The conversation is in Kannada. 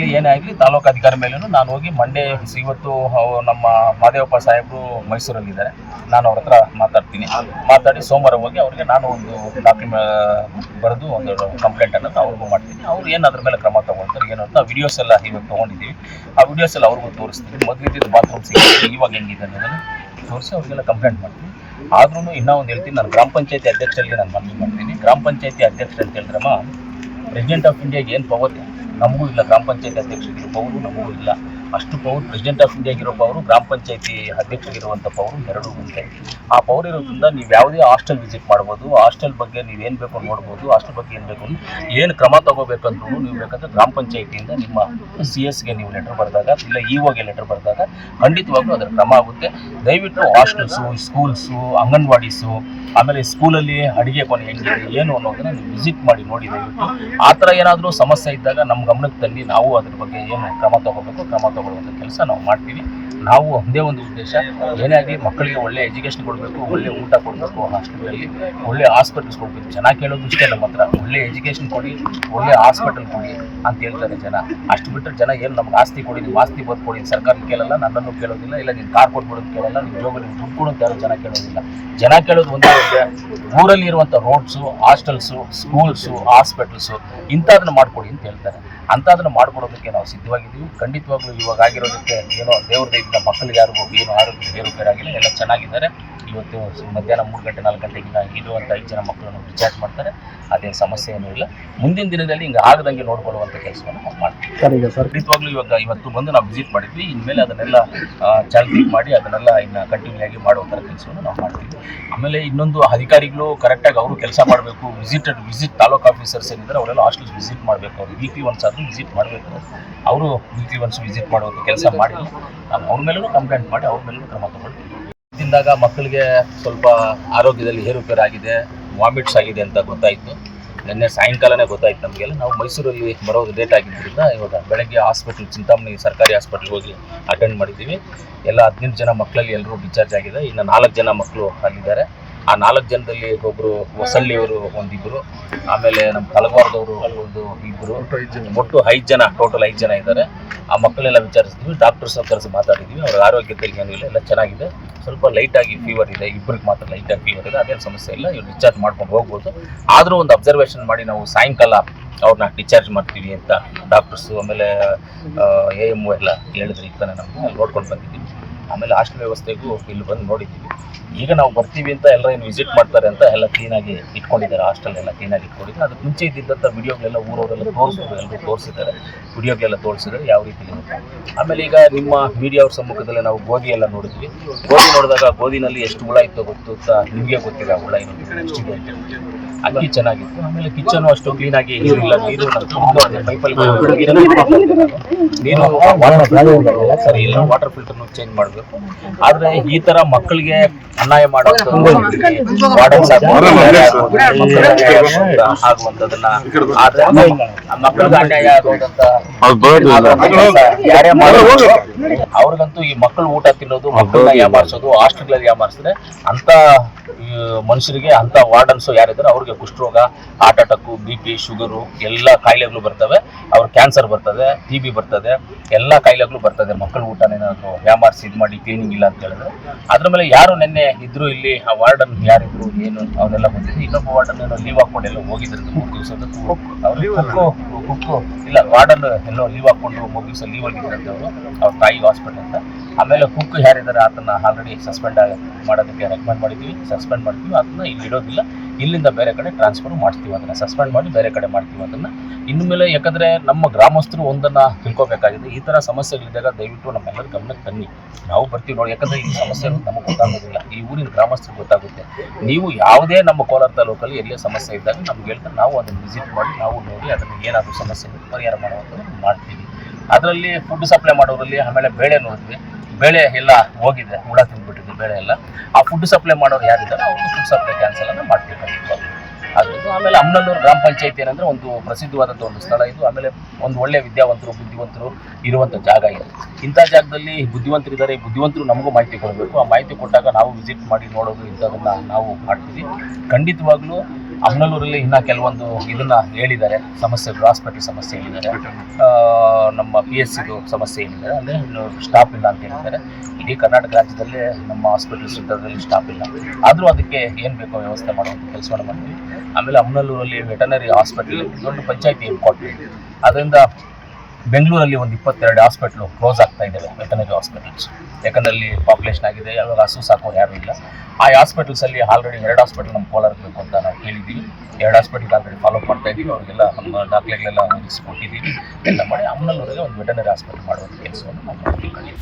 ಇಲ್ಲಿ ಏನೇ ಆಗಲಿ ತಾಲೂಕು ಅಧಿಕಾರಿ ಮೇಲೂ ನಾನು ಹೋಗಿ ಮಂಡೇ ಇವತ್ತು ನಮ್ಮ ಮಾದೇವಪ್ಪ ಸಾಹೇಬರು ಮೈಸೂರಲ್ಲಿದ್ದಾರೆ. ನಾನು ಅವ್ರ ಹತ್ರ ಮಾತಾಡ್ತೀನಿ. ಮಾತಾಡಿ ಸೋಮವಾರ ಹೋಗಿ ಅವ್ರಿಗೆ ನಾನು ಒಂದು ಡಾಕ್ಯುಮೆಂಟ್ ಬರೆದು ಒಂದು ಕಂಪ್ಲೇಂಟ್ ಅನ್ನೋದು ಅವ್ರಿಗೂ ಮಾಡ್ತೀನಿ. ಅವ್ರು ಏನು ಅದ್ರ ಮೇಲೆ ಕ್ರಮ ತಗೊಳ್ತಾರೆ, ಏನು ಅಂತ ವಿಡಿಯೋಸ್ ಎಲ್ಲ ಇವಾಗ ತೊಗೊಂಡಿದ್ದೀವಿ. ಆ ವಿಡಿಯೋಸ್ ಎಲ್ಲ ಅವ್ರಿಗೂ ತೋರಿಸ್ತೀವಿ ಮೊದಲಿದ್ದ ಬಾತ್ರೂಮ್ ಸಿಗುತ್ತೆ ಇವಾಗ ಹೆಂಗಿದೆ ಅನ್ನೋದನ್ನು ತೋರಿಸಿ ಅವ್ರಿಗೆಲ್ಲ ಕಂಪ್ಲೇಂಟ್ ಮಾಡ್ತೀನಿ. ಆದ್ರೂ ಇನ್ನೂ ಒಂದು ಹೇಳ್ತೀನಿ, ನಾನು ಗ್ರಾಮ ಪಂಚಾಯತಿ ಅಧ್ಯಕ್ಷರಲ್ಲಿ ನಾನು ಮನವಿ ಮಾಡ್ತೀನಿ. ಗ್ರಾಮ ಪಂಚಾಯತಿ ಅಧ್ಯಕ್ಷರು ಅಂತ ಹೇಳಿದ್ರಮ್ಮ ಪ್ರೆಸಿಡೆಂಟ್ ಆಫ್ ಇಂಡಿಯಾಗೆ ಏನು ಪವರ್ ನಮಗೂ ಇಲ್ಲ ಗ್ರಾಮ ಪಂಚಾಯತಿ ಅಧ್ಯಕ್ಷರಿಗಿರೋ ಪವರು, ನಮಗೂ ಇಲ್ಲ. ಅಷ್ಟು ಪವರ್ ಪ್ರೆಸಿಡೆಂಟ್ ಆಫ್ ಇಂಡಿಯಾಗಿರೋ ಪವರು, ಗ್ರಾಮ ಪಂಚಾಯತಿ ಅಧ್ಯಕ್ಷರಿಗಿರುವಂಥ ಪವರು ಎರಡು ಒಂದೇ ಆ ಪವರ್ ಇರೋದ್ರಿಂದ ನೀವು ಯಾವುದೇ ಹಾಸ್ಟೆಲ್ ವಿಸಿಟ್ ಮಾಡ್ಬೋದು. ಹಾಸ್ಟೆಲ್ ಬಗ್ಗೆ ನೀವು ಏನು ಬೇಕು ನೋಡ್ಬೋದು. ಹಾಸ್ಟೆಲ್ ಬಗ್ಗೆ ಏನು ಬೇಕು ಏನು ಕ್ರಮ ತಗೋಬೇಕಂದ್ರೂ ನೀವು ಬೇಕಂದ್ರೆ ಗ್ರಾಮ ಪಂಚಾಯತಿಯಿಂದ ನಿಮ್ಮ ಸಿ ಎಸ್ಗೆ ನೀವು ಲೆಟರ್ ಬರೆದಾಗ, ಇಲ್ಲ ಇ ಓಗೆ ಲೆಟರ್ ಬರೆದಾಗ ಖಂಡಿತವಾಗ್ಲೂ ಅದರ ಕ್ರಮ ಆಗುತ್ತೆ. ದಯವಿಟ್ಟು ಹಾಸ್ಟೆಲ್ಸು ಸ್ಕೂಲ್ಸು ಅಂಗನವಾಡೀಸು ಆಮೇಲೆ ಸ್ಕೂಲಲ್ಲಿ ಅಡುಗೆ ಕೊನೆ ಹೆಂಗಿದೆ, ಏನು ಅನ್ನೋದನ್ನ ನೀವು ವಿಸಿಟ್ ಮಾಡಿ ನೋಡಿ ದಯವಿಟ್ಟು ಆ ಥರ ಏನಾದರೂ ಸಮಸ್ಯೆ ಇದ್ದಾಗ ನಮ್ಮ ಗಮನಕ್ಕೆ ತನ್ನಿ, ನಾವು ಅದ್ರ ಬಗ್ಗೆ ಏನು ಕ್ರಮ ತಗೋಬೇಕು, ಕ್ರಮ ತಗೊಳ್ಳುವಂಥ ಕೆಲಸ ನಾವು ಮಾಡ್ತೀವಿ. ನಾವು ಒಂದೇ ಒಂದು ಉದ್ದೇಶ, ಏನೇ ಆಗಲಿ ಮಕ್ಕಳಿಗೆ ಒಳ್ಳೆ ಎಜುಕೇಷನ್ ಕೊಡಬೇಕು, ಒಳ್ಳೆ ಊಟ ಕೊಡಬೇಕು ಹಾಸ್ಪಿಟಲಲ್ಲಿ ಒಳ್ಳೆ ಹಾಸ್ಪಿಟಲ್ಸ್ ಕೊಡಬೇಕು. ಜನ ಕೇಳೋದು ಇಷ್ಟೇ ನಮ್ಮ ಹತ್ರ. ಒಳ್ಳೆ ಎಜುಕೇಷನ್ ಕೊಡಿ, ಒಳ್ಳೆ ಹಾಸ್ಪಿಟಲ್ ಕೊಡಿ ಅಂತ ಹೇಳ್ತಾರೆ ಜನ. ಅಷ್ಟು ಬಿಟ್ಟರೆ ಜನ ಏನು ನಮ್ಗೆ ಆಸ್ತಿ ಕೊಡಿ, ನೀವು ಆಸ್ತಿ ಬದು ಕೊಡಿ. ಸರ್ಕಾರ ಕೇಳಲ್ಲ, ನನ್ನನ್ನು ಕೇಳೋದಿಲ್ಲ, ಇಲ್ಲ ನೀನು ಕಾರ್ ಕೊಟ್ಬಿಡೋದು ಕೇಳಲ್ಲ ನಿಮ್ಮ ಜೋಬಲ್ಲಿ ದುಡ್ಡು ಕೊಡೋದು ಯಾರು ಜನ ಕೇಳೋದಿಲ್ಲ. ಜನ ಕೇಳೋದು ಒಂದೇ ಊರಲ್ಲಿ ಇರುವಂಥ ರೋಡ್ಸು ಹಾಸ್ಟೆಲ್ಸು ಸ್ಕೂಲ್ಸು ಹಾಸ್ಪಿಟಲ್ಸು ಇಂಥದನ್ನ ಮಾಡ್ಕೊಡಿ ಅಂತ ಹೇಳ್ತಾರೆ. ಅಂಥದನ್ನ ಮಾಡಿಕೊಡೋದಕ್ಕೆ ನಾವು ಸಿದ್ಧವಾಗಿದ್ದೀವಿ. ಖಂಡಿತವಾಗ್ಲೂ ಇವಾಗ ಆಗಿರೋದಕ್ಕೆ ಏನೋ ದೇವ್ರ ದಯದಿಂದ ಮಕ್ಕಳಿಗೆ ಯಾರಿಗೂ ಏನು ಆರೋಗ್ಯ ಏರುಪೇರಾಗಿಲ್ಲ ಎಲ್ಲ ಚೆನ್ನಾಗಿದ್ದಾರೆ. ಇವತ್ತು ಮಧ್ಯಾಹ್ನ ಮೂರು ಗಂಟೆ ನಾಲ್ಕು ಗಂಟೆಗಿಂತ ಇರುವಂಥ ಐದು ಜನ ಮಕ್ಕಳನ್ನು ರಿಚಾರ್ಜ್ ಮಾಡ್ತಾರೆ. ಅದೇನು ಸಮಸ್ಯೆ ಏನೂ ಇಲ್ಲ. ಮುಂದಿನ ದಿನದಲ್ಲಿ ಹಿಂಗೆ ಆಗದಂಗೆ ನೋಡ್ಕೊಳ್ಳುವಂಥ ಕೆಲಸವನ್ನು ನಾವು ಮಾಡ್ತೀವಿ. ಸರ್ ಈಗ ಸರ್. ಖಂಡಿತವಾಗ್ಲೂ ಇವಾಗ ಇವತ್ತು ಬಂದು ನಾವು ವಿಸಿಟ್ ಮಾಡಿದ್ವಿ. ಇನ್ಮೇಲೆ ಅದನ್ನೆಲ್ಲ ಚಾಲ್ತಿ ಮಾಡಿ ಅದನ್ನೆಲ್ಲ ಇನ್ನು ಕಂಟಿನ್ಯೂ ಆಗಿ ಮಾಡುವ ಥರ ಕೆಲಸವನ್ನು ನಾವು ಮಾಡ್ತೀವಿ. ಆಮೇಲೆ ಇನ್ನೊಂದು ಅಧಿಕಾರಿಗಳು ಕರೆಕ್ಟಾಗಿ ಅವರು ಕೆಲಸ ಮಾಡಬೇಕು. ವಿಸಿಟ್ ವಿಸಿಟ್ ತಾಲೂಕು ಆಫೀಸರ್ಸ್ ಏನಿದ್ದಾರೆ ಅವರೆಲ್ಲ ಹಾಸ್ಟೆಲ್ಸ್ ವಿಸಿಟ್ ಮಾಡಬೇಕು. ಅವರು ವೀಕ್ಲಿ ಒನ್ಸ್ ಆದರೂ ವಿಸಿಟ್ ಮಾಡಬೇಕು. ಅವರು ವೀಕ್ಲಿ ಒನ್ಸ್ ವಿಸಿಟ್ ಮಾಡುವಂಥ ಕೆಲಸ ಮಾಡಿ ಅವ್ರ ಮೇಲೂ ಕಂಪ್ಲೇಂಟ್ ಮಾಡಿ ಅವ್ರ ಮೇಲೂ ಕ್ರಮ ತಗೊಳ್ತೀವಿ ತಿಂದಾಗ ಮಕ್ಕಳಿಗೆ ಸ್ವಲ್ಪ ಆರೋಗ್ಯದಲ್ಲಿ ಏರುಪೇರಾಗಿದೆ ವಾಮಿಟ್ಸ್ ಆಗಿದೆ ಅಂತ ಗೊತ್ತಾಯಿತು. ನಿನ್ನೆ ಸಾಯಂಕಾಲನೇ ಗೊತ್ತಾಯ್ತು ನಮಗೆಲ್ಲ. ನಾವು ಮೈಸೂರಲ್ಲಿ ಬರೋದು ಲೇಟ್ ಆಗಿದ್ದರಿಂದ ಇವಾಗ ಬೆಳಗ್ಗೆ ಹಾಸ್ಪಿಟ್ಲ್ ಚಿಂತಾಮಣಿ ಸರ್ಕಾರಿ ಹಾಸ್ಪಿಟ್ಲ್ಗೆ ಹೋಗಿ ಅಟೆಂಡ್ ಮಾಡಿದ್ದೀವಿ. ಎಲ್ಲ ಹದಿನೆಂಟು ಜನ ಮಕ್ಕಳಲ್ಲಿ ಎಲ್ಲರೂ ಡಿಸ್ಚಾರ್ಜ್ ಆಗಿದೆ. ಇನ್ನು ನಾಲ್ಕು ಜನ ಮಕ್ಕಳು ಅಲ್ಲಿದ್ದಾರೆ. ಆ ನಾಲ್ಕು ಜನದಲ್ಲಿ ಒಬ್ಬರು ಹೊಸಳ್ಳಿಯವರು ಒಂದಿಬ್ಬರು ಆಮೇಲೆ ನಮ್ಮ ತಲವಾರದವರು ಒಂದು ಇಬ್ಬರು ಒಟ್ಟು ಐದು ಜನ. ಟೋಟಲ್ ಐದು ಜನ ಇದ್ದಾರೆ. ಆ ಮಕ್ಕಳೆಲ್ಲ ವಿಚಾರಿಸಿದ್ವಿ ಡಾಕ್ಟರ್ಸ್ ಕರೆಸಿ ಮಾತಾಡಿದ್ವಿ. ಅವ್ರ ಆರೋಗ್ಯದಲ್ಲಿ ಏನೂ ಇಲ್ಲ ಎಲ್ಲ ಚೆನ್ನಾಗಿದೆ. ಸ್ವಲ್ಪ ಲೈಟಾಗಿ ಫೀವರ್ ಇದೆ ಇಬ್ಬರಿಗೆ ಮಾತ್ರ ಲೈಟಾಗಿ ಫೀವರ್ ಇದೆ ಅದೇನು ಸಮಸ್ಯೆ ಇಲ್ಲ. ಇವ್ರು ಡಿಸ್ಚಾರ್ಜ್ ಮಾಡ್ಕೊಂಡು ಹೋಗ್ಬೋದು. ಆದರೂ ಒಂದು ಅಬ್ಸರ್ವೇಷನ್ ಮಾಡಿ ನಾವು ಸಾಯಂಕಾಲ ಅವ್ರನ್ನ ಡಿಸ್ಚಾರ್ಜ್ ಮಾಡ್ತೀವಿ ಅಂತ ಡಾಕ್ಟರ್ಸು ಆಮೇಲೆ ಎ ಎಂ ಎಲ್ಲ ಹೇಳಿದ್ರು ಈಗ ತಾನೇ ನಮಗೆ ಅಲ್ಲಿ ನೋಡ್ಕೊಂಡು ಬಂದಿದ್ದೀವಿ. ಆಮೇಲೆ ಹಾಸ್ಟೆಲ್ ವ್ಯವಸ್ಥೆಗೂ ಇಲ್ಲಿ ಬಂದು ನೋಡಿದ್ದೀವಿ. ಈಗ ನಾವು ಬರ್ತೀವಿ ಅಂತ ಎಲ್ಲ ಏನು ವಿಸಿಟ್ ಮಾಡ್ತಾರೆ ಅಂತ ಎಲ್ಲ ಕ್ಲೀನಾಗಿ ಇಟ್ಕೊಂಡಿದ್ದಾರೆ. ಹಾಸ್ಟೆಲ್ ಎಲ್ಲ ಕ್ಲೀನಾಗಿ ಇಟ್ಕೊಂಡಿದ್ದಾರೆ. ಅದಕ್ಕೆ ಮುಂಚೆ ಇದ್ದಿದ್ದಂಥ ವಿಡಿಯೋಗಳೆಲ್ಲ ಊರವರೆಲ್ಲ ತೋರಿಸಿದ್ರು ಎಲ್ಲರೂ ತೋರಿಸಿದ್ದಾರೆ. ವಿಡಿಯೋಗಳೆಲ್ಲ ತೋರಿಸಿದ್ರೆ ಯಾವ ರೀತಿ ಇರುತ್ತೆ? ಆಮೇಲೆ ಈಗ ನಿಮ್ಮ ಮೀಡಿಯಾ ಅವ್ರ ಸಮ್ಮುಖದಲ್ಲಿ ನಾವು ಗೋಧಿ ಎಲ್ಲ ನೋಡಿದ್ವಿ. ಗೋಧಿ ನೋಡಿದಾಗ ಗೋಧಿನಲ್ಲಿ ಎಷ್ಟು ಹುಳ ಇತ್ತು ಗೊತ್ತು ಅಂತ ನಿಮಗೆ ಗೊತ್ತಿಲ್ಲ ಹುಳ ಎಷ್ಟಿದೆ ಅಂತ. ಅಕ್ಕಿ ಚೆನ್ನಾಗಿತ್ತು. ಆಮೇಲೆ ಕಿಚನ್ ಅಷ್ಟು ಕ್ಲೀನಾಗಿ ನೀರಿಲ್ಲ. ನೀರು ನಾನು ಕುಡ್ದು ಅದೇ ಪೈಪಲ್ಲಿ ನೀರು ವಾಟರ್ ಸರಿ ಇಲ್ಲ. ವಾಟರ್ ಫಿಲ್ಟರ್ನು ಚೇಂಜ್ ಮಾಡಬೇಕು. ಆದ್ರೆ ಈ ತರ ಮಕ್ಕಳಿಗೆ ಅನ್ಯಾಯ ಮಾಡುವಂತ ಆಗುವಂತದನ್ನ ಮಕ್ಕಳಿಗೆ ಅನ್ಯಾಯ ಆಗುವಂತ ಯಾರೇ ಮಾಡೋದು ಅವ್ರಿಗಂತೂ ಈ ಮಕ್ಕಳು ಊಟ ತಿನ್ನೋದು ಮಕ್ಕಳನ್ನ ಯಾಮಾರಿಸೋದು ಹಾಸ್ಟೆಲ್ಗಳಲ್ಲಿ ಯಾಮಾರಿಸಿದ್ರೆ ಅಂತ ಮನುಷ್ಯರಿಗೆ ಅಂತ ವಾರ್ಡನ್ಸ್ ಯಾರಿದ್ದಾರೆ ಅವ್ರಿಗೆ ಕುಷ್ಠರೋಗ heart attack B P sugar ಎಲ್ಲ ಕಾಯಿಲೆಗಳು ಬರ್ತವೆ. ಅವ್ರ ಕ್ಯಾನ್ಸರ್ ಬರ್ತದೆ ಟಿ ಬಿ ಬರ್ತದೆ ಎಲ್ಲ ಕಾಯಿಲೆಗಳು ಬರ್ತದೆ. ಮಕ್ಕಳ ಊಟನೇನಾದ್ರು ವ್ಯಾಮಾರಿಸಿ ಇದು ಮಾಡಿ ಕ್ಲೀನಿಂಗ್ ಇಲ್ಲ ಅಂತ ಹೇಳಿದ್ರೆ ಅದ್ರ ಮೇಲೆ ಯಾರು ನಿನ್ನೆ ಇದ್ರು ಇಲ್ಲಿ ಆ ವಾರ್ಡನ್ ಯಾರಿದ್ರು ಏನು ಅವನ್ನೆಲ್ಲ ಬಂದಿದ್ರು ಇನ್ನೊಬ್ಬ ವಾರ್ಡನ್ ಏನೋ ಲೀವ್ ಹಾಕೊಂಡು ಎಲ್ಲ ಹೋಗಿದ್ರು ಮೂರು ದಿವಸದ ಇಲ್ಲ ವಾರ್ಡನ್ ಎಲ್ಲೋ ಲೀವ್ ಹಾಕ್ಕೊಂಡು ದಿವಸ ಲೀವ್ ಆಗಿದ್ದಂತೆ ಅವರು, ಅವ್ರ ತಾಯಿ ಹಾಸ್ಪಿಟಲ್ ಅಂತ. ಆಮೇಲೆ ಕುಕ್ ಯಾರಿದ್ದಾರೆ, ಆತನ ಆಲ್ರೆಡಿ ಸಸ್ಪೆಂಡ್ ಮಾಡೋದಕ್ಕೆ ರೆಕಮೆಂಡ್ ಮಾಡಿದ್ದೀವಿ ಸಸ್ಪೆಂಡ್ ಮಾಡ್ತೀವಿ ಅದನ್ನ ಇಲ್ಲಿ ಇಡೋದಿಲ್ಲ. ಇಲ್ಲಿಂದ ಬೇರೆ ಕಡೆ ಟ್ರಾನ್ಸ್ಫರ್ ಮಾಡ್ತೀವಿ ಅದನ್ನ. ಸಸ್ಪೆಂಡ್ ಮಾಡಿ ಬೇರೆ ಕಡೆ ಮಾಡ್ತೀವಿ ಅದನ್ನ. ಮೇಲೆ ಯಾಕಂದ್ರೆ ನಮ್ಮ ಗ್ರಾಮಸ್ಥರು ಒಂದನ್ನ ತಿಳ್ಕೊಬೇಕಾಗಿದೆ. ಈ ತರ ಸಮಸ್ಯೆಗಳಿದ್ದಾಗ ದಯವಿಟ್ಟು ನಮ್ಮೆಲ್ಲರ ಗಮನಕ್ಕೆ ತನ್ನಿ ನಾವು ಬರ್ತೀವಿ ನೋಡಿ. ಯಾಕಂದ್ರೆ ಈ ಸಮಸ್ಯೆ ನಮಗೆ ಗೊತ್ತಾಗೋದಿಲ್ಲ. ಈ ಊರಿನ ಗ್ರಾಮಸ್ಥರಿಗೆ ಗೊತ್ತಾಗುತ್ತೆ. ನೀವು ಯಾವುದೇ ನಮ್ಮ ಕೋಲಾರ ತಾಲೂಕಲ್ಲಿ ಎಲ್ಲೇ ಸಮಸ್ಯೆ ಇದ್ದಾಗ ನಮ್ಗೆ ಹೇಳ್ತಾರೆ, ನಾವು ಅದನ್ನು ವಿಸಿಟ್ ಮಾಡಿ ನಾವು ನೋಡಿ ಅದನ್ನು ಏನಾದರೂ ಸಮಸ್ಯೆ ಪರಿಹಾರ ಮಾಡುವಂಥದ್ದು ಮಾಡ್ತೀವಿ. ಅದರಲ್ಲಿ ಫುಡ್ ಸಪ್ಲೈ ಮಾಡೋರಲ್ಲಿ ಆಮೇಲೆ ಬೇಳೆ ನೋಡಿದ್ವಿ. ಬೇಳೆ ಎಲ್ಲ ಹೋಗಿದೆ. ಹುಳ ಬೇಳೆ ಎಲ್ಲ ಆ ಫುಡ್ ಸಪ್ಲೈ ಮಾಡೋರು ಯಾರಿದ್ದಾರೆ ಅವ್ರಿಗೆ ಫುಡ್ ಸಪ್ಲೈ ಕ್ಯಾನ್ಸಲ್ ಅನ್ನು ಮಾಡ್ಬೇಕು ಅದು ಆಮೇಲೆ ಅಮ್ಮನಲ್ಲೂರು ಗ್ರಾಮ ಪಂಚಾಯತಿ ಏನಂದ್ರೆ ಒಂದು ಪ್ರಸಿದ್ಧವಾದಂಥ ಒಂದು ಸ್ಥಳ ಇದು. ಆಮೇಲೆ ಒಂದು ಒಳ್ಳೆ ವಿದ್ಯಾವಂತರು, ಬುದ್ಧಿವಂತರು ಇರುವಂಥ ಜಾಗ ಇದೆ. ಇಂಥ ಜಾಗದಲ್ಲಿ ಬುದ್ಧಿವಂತರು ಇದ್ದಾರೆ ಬುದ್ಧಿವಂತರು ನಮಗೂ ಮಾಹಿತಿ ಕೊಡಬೇಕು. ಆ ಮಾಹಿತಿ ಕೊಟ್ಟಾಗ ನಾವು ವಿಸಿಟ್ ಮಾಡಿ ನೋಡೋದು ಇಂಥದನ್ನ ನಾವು ಮಾಡ್ತೀವಿ. ಖಂಡಿತವಾಗ್ಲೂ ಅಮ್ನಲ್ಲೂರಲ್ಲಿ ಇನ್ನ ಕೆಲವೊಂದು ಇದನ್ನ ಹೇಳಿದ್ದಾರೆ. ಸಮಸ್ಯೆಗಳು ಹಾಸ್ಪಿಟಲ್ ಸಮಸ್ಯೆ ಹೇಳಿದ್ದಾರೆ. ನಮ್ಮ ಪಿ ಎಸ್ ಸಿದು ಸಮಸ್ಯೆ ಏನಿದ್ದಾರೆ ಅಂದರೆ ಸ್ಟಾಫ್ ಇಲ್ಲ ಅಂತ ಹೇಳಿದ್ದಾರೆ. ಇಡೀ ಕರ್ನಾಟಕ ರಾಜ್ಯದಲ್ಲೇ ನಮ್ಮ ಹಾಸ್ಪಿಟಲ್ ಸೆಂಟರ್ದಲ್ಲಿ ಸ್ಟಾಫ್ ಇಲ್ಲ. ಆದರೂ ಅದಕ್ಕೆ ಏನು ಬೇಕೋ ವ್ಯವಸ್ಥೆ ಮಾಡುವಂಥ ಕೆಲಸವನ್ನು ಮಾಡ್ತೀವಿ. ಆಮೇಲೆ ಅಮ್ನಲ್ಲೂರಲ್ಲಿ ವೆಟನರಿ ಹಾಸ್ಪಿಟಲ್ ದೊಡ್ಡ ಪಂಚಾಯತಿ ಕೊಟ್ಟಿದೆ ಅದರಿಂದ ಬೆಂಗಳೂರಲ್ಲಿ ಒಂದು ಇಪ್ಪತ್ತೆರಡು ಹಾಸ್ಪಿಟ್ಲು ಕ್ಲೋಸ್ ಆಗ್ತಾ ಇದ್ದಾವೆ ವೆಟನರಿ ಹಾಸ್ಪಿಟಲ್ಸ್ ಯಾಕಂದ್ರೆ ಅಲ್ಲಿ ಪಾಪ್ಯುಲೇಷನ್ ಆಗಿದೆ ಯಾವಾಗ ಹಸು ಸಾಕೋರು ಯಾರೂ ಇಲ್ಲ. ಆ ಹಾಸ್ಪಿಟಲ್ಸಲ್ಲಿ ಆಲ್ರೆಡಿ ಎರಡು ಹಾಸ್ಪಿಟಲ್ ನಮ್ಮ ಕೋಲಾರ ಬೇಕು ಅಂತ ನಾವು ಕೇಳಿದ್ದೀವಿ. ಎರಡು ಹಾಸ್ಪಿಟಲ್ ಆಲ್ರೆಡಿ ಫಾಲೋ ಮಾಡ್ತಾ ಇದ್ದೀವಿ. ಅವರಿಗೆಲ್ಲ ನಮ್ಮ ದಾಖಲೆಗಳೆಲ್ಲ ಒದಗಿಸ್ಕೊಟ್ಟಿದ್ದೀವಿ. ಎಲ್ಲ ಮಾಡಿ ಅಮ್ಮನಲ್ಲೂರಿಗೆ ಒಂದು ವೆಟನರಿ ಹಾಸ್ಪಿಟಲ್ ಮಾಡುವಂಥ ಕೆಲಸವನ್ನು ನಾವು ಮಾಡ್ತೀವಿ.